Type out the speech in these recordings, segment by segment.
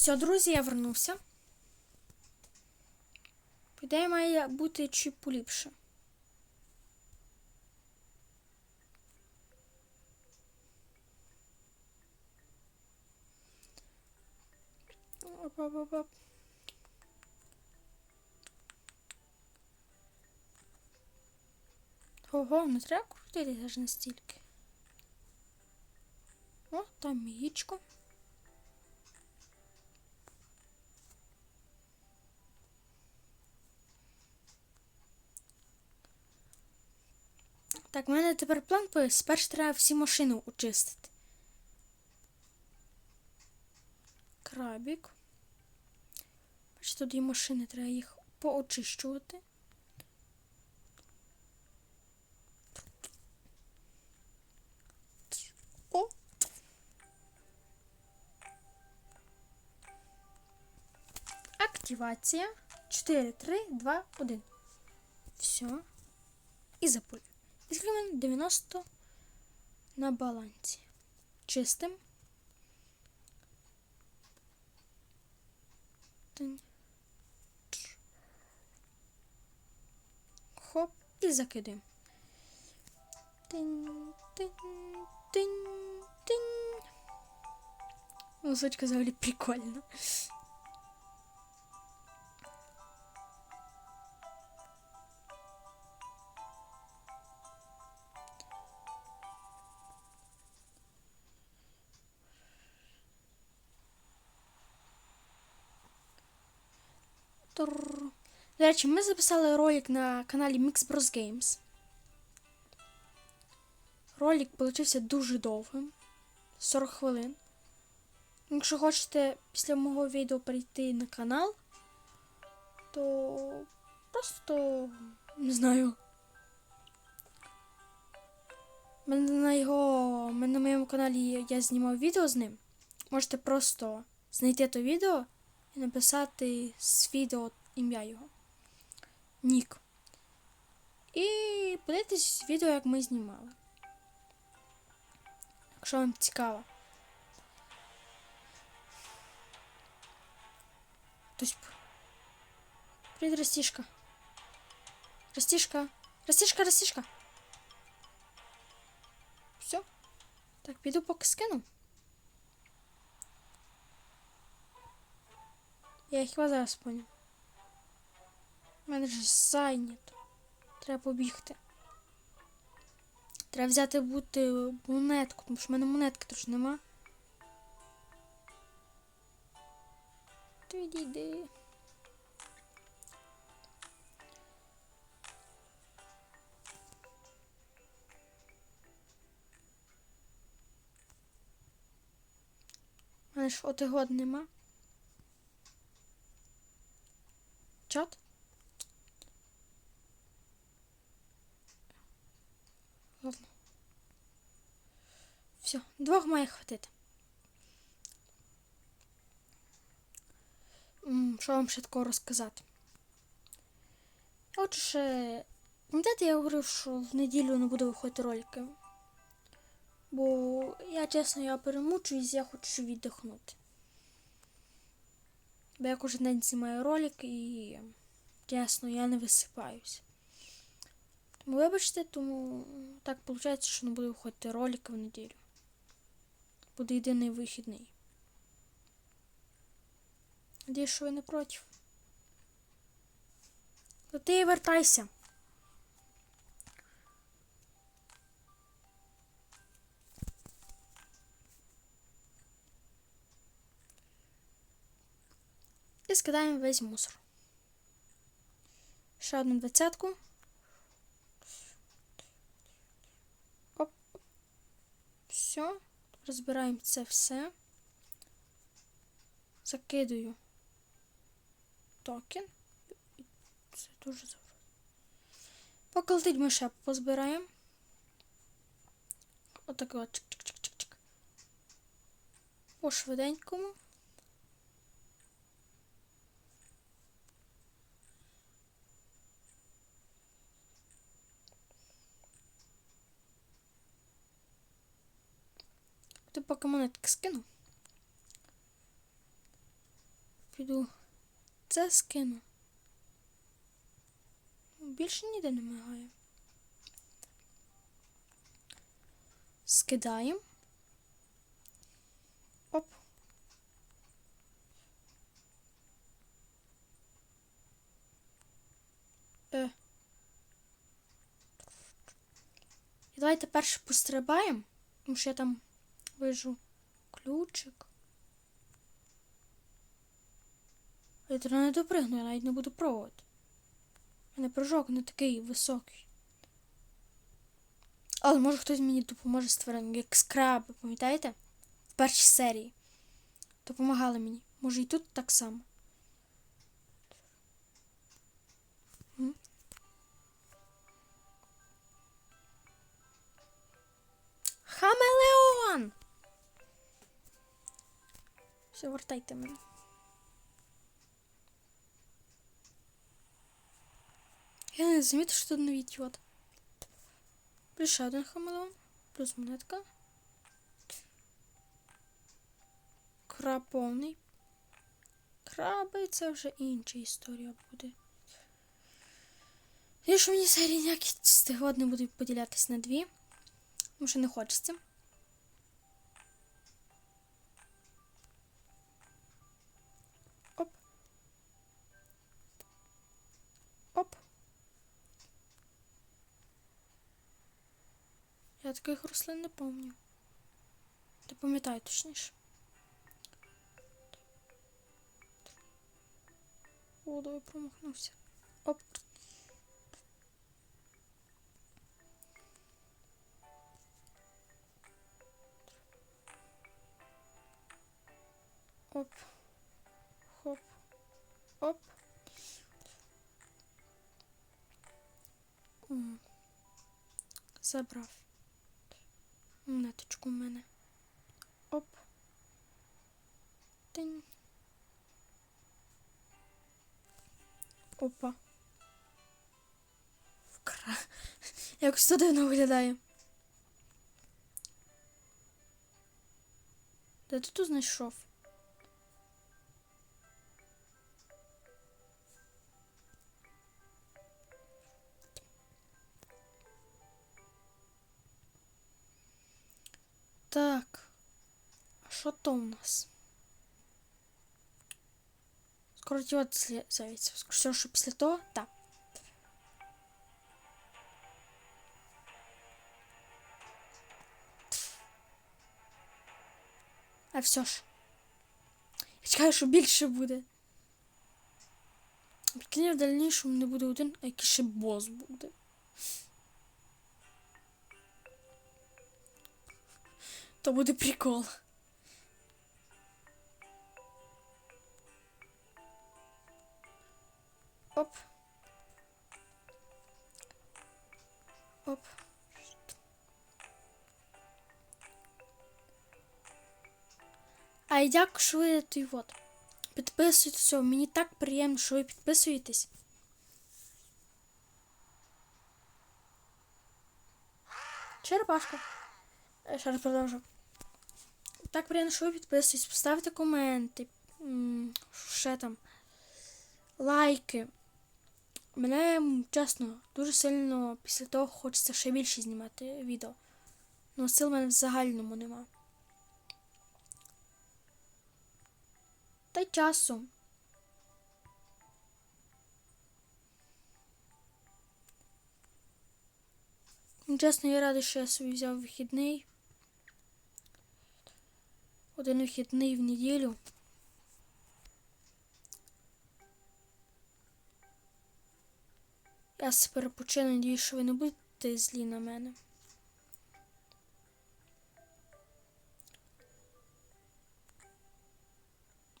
Все, друзі, я вернувся. По ідеї має бути чуть поліпше. Оп-оп-оп-оп. Ого, не треба крутити аж настільки. О, там яєчко. Так, в мене тепер план. Спершу треба всі машини очистити. Крабік. Бачите, тут є машини, треба їх поочищувати. О! Активація. 4, 3, 2, 1. Все. І запулю. І скільки мене 90 на балансі. Чистим. Хоп, і закидаємо. Тинь, тинь, тинь, тинь. Музичка взагалі прикольна. До речі, ми записали ролик на каналі Mix Bros Games. Ролик получився дуже довгим. 40 хвилин. Якщо хочете після мого відео перейти на канал, то просто не знаю. Мене на його. мене на моєму каналі я знімав відео з ним. Можете просто знайти то відео і написати з відео ім'я його. Нік. І подивитись відео, як ми знімали. Якщо вам цікаво. Хтось. Привіт, Растішка. Растішка. Растішка, Растішка. Все. Так, піду поки скину. Я хіба зараз поняв. У мене ж зайнято. Треба побігти. Треба взяти бути монетку, тому що в мене монетки тож нема. Ти відійди. У мене ж отигод нема. Чат? Ладно. Все, двох має хватити. Що вам ще такого розказати? Хочу ще. Пам'ятаєте, я говорив, що в неділю не буду виходити ролики. Бо я чесно я перемучуюсь, я хочу віддихнути. Бо я кожен день знімаю ролик і чесно, я не висипаюсь. Тому вибачте, тому так виходить, що не буду виходити ролики в неділю. Буде єдиний вихідний. Надіюсь, що ви не проти. Та ти вертайся. І скидаємо весь мусор. Ще одну двадцятку. Оп. Все. Розбираємо це все. Закидую токен. Це дуже завжди. Покалтить ми ще позбираємо. Отак от чик-чик-чик-чик-чик. По швиденькому. Поки монетки скину. піду це скину. Більше ніде не мигає. Скидаємо. Оп. Е. І давайте перше пострибаємо, тому що я там вижу ключик. Я туди не допригну, я навіть не буду пробувати. У мене прыжок не такий високий. Але може хтось мені допоможе з тваринами, як скраби, пам'ятаєте? В першій серії. Допомагали мені. Може і тут так само. Хамелеон! Все, вертайте мене. Я не що тут новий тьот. Плюс ще один хамелеон. Плюс монетка. Краб повний. Краби це вже інша історія буде. І що мені серії ніякі стигод не будуть поділятись на дві. Тому що не хочеться. Я таких рослин не пам'ятаю. Не пам'ятаю точніше. О, давай промахнувся. Оп. Оп. Хоп. Оп. Забрав. Монеточку в мене. Оп. Тинь. Опа. Вкра. Якось то дивно виглядає. Де ти тут знайшов? Так. А що то у нас? Скоро з'явиться. Скоро, що після того? Так. А все ж. Я чекаю, що більше буде. Прикинь, в дальнішому не буде один, а який ще бос буде. То буде прикол. Оп. Оп. А що ви той вот. Підписуйтесь. Мені так приємно, що ви підписуєтесь. Черепашка. Е, Ще раз продовжу. Так приємно, що ви підписуєтесь, поставте коменти. Ще там. Лайки. Мене, чесно, дуже сильно після того хочеться ще більше знімати відео. Ну, сил в мене в загальному нема. Та й часу. Чесно, я радий, що я собі взяв вихідний. Один вихідний в неділю. Я себе перепочину, надіюсь, що ви не будете злі на мене.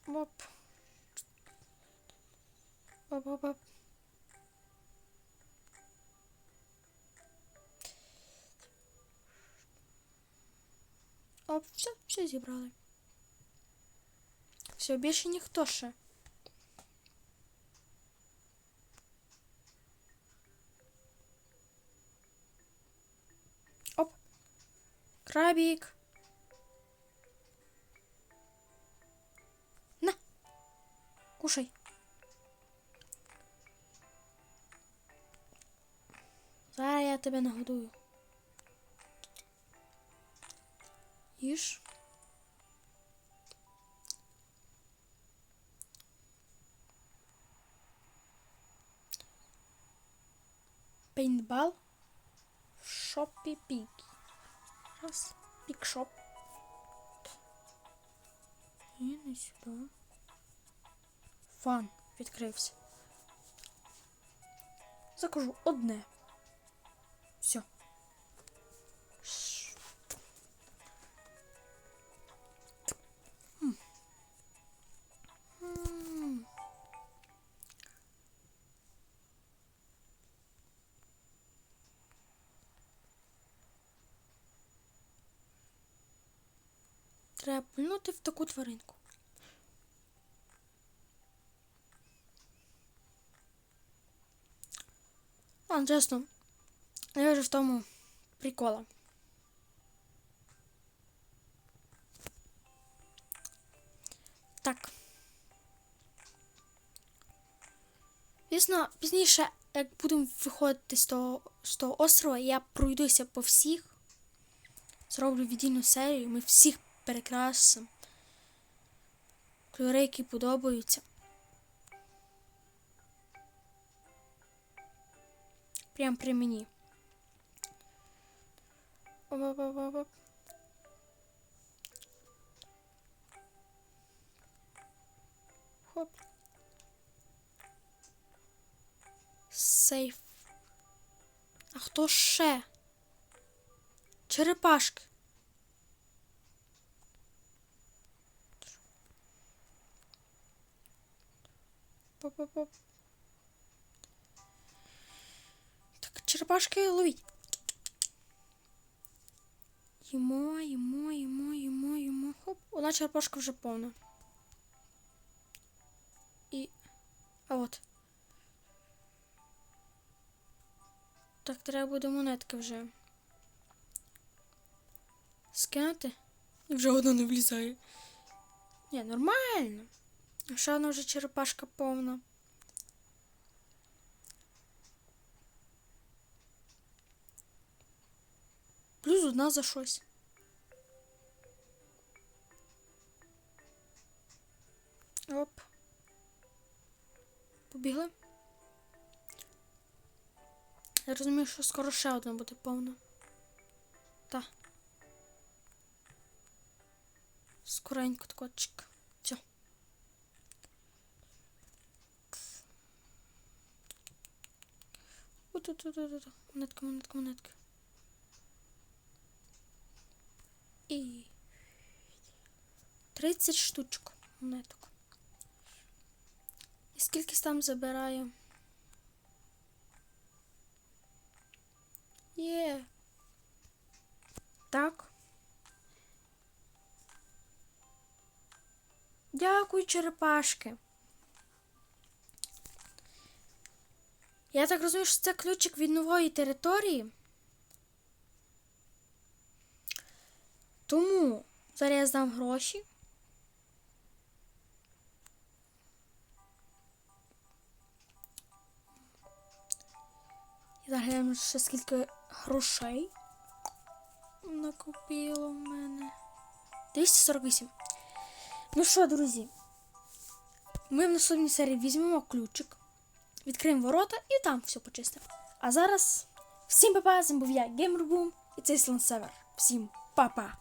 Оп. Оп-оп-оп. Оп, все, все зібрали. Все, більше ніхто ще. Оп. Крабик. На. Кушай. Зараз я тебе нагодую. Їж. Пейнтбал в шопі пік. Раз. Пікшоп. І не сюди. Фан відкрився. Закажу одне. Треба пульнути в таку тваринку. Ладно, чесно, я вже в тому прикола. Так. Звісно, пізніше, як будемо виходити з того, з того острова, я пройдуся по всіх. Зроблю віддільну серію, ми всіх перекрасимо. Кольори, які подобаються. Прям при мені. Хоп. Сейф. А хто ще? Черепашки. Поп-поп-поп. Так, черепашки ловіть. Їмо, їмо, їмо, їмо, їмо. Хоп. Одна черепашка вже повна. І. А от. Так, треба буде монетки вже. Скинути? Вже одна не влізає. Ні, нормально. Ще одна вже черепашка повна. Плюс одна за щось. Оп. Побігли. Я розумію, що скоро ще одна буде повна. Та. Скоренько тако чик. Все. От-от-от-от. Монетка, монетка, монетка. І 30 штучок монеток. І скільки там забирає? Є. Так. Дякую, черепашки. Я так розумію, що це ключик від нової території. Тому зараз я здам гроші. Зараз ще скільки грошей накопило в мене. 248. Ну що, друзі? Ми в наступній серії візьмемо ключик, відкриємо ворота і там все почистимо. А зараз всім па-па, з вами був я, Геймербум, і Слон Север. Всім па-па!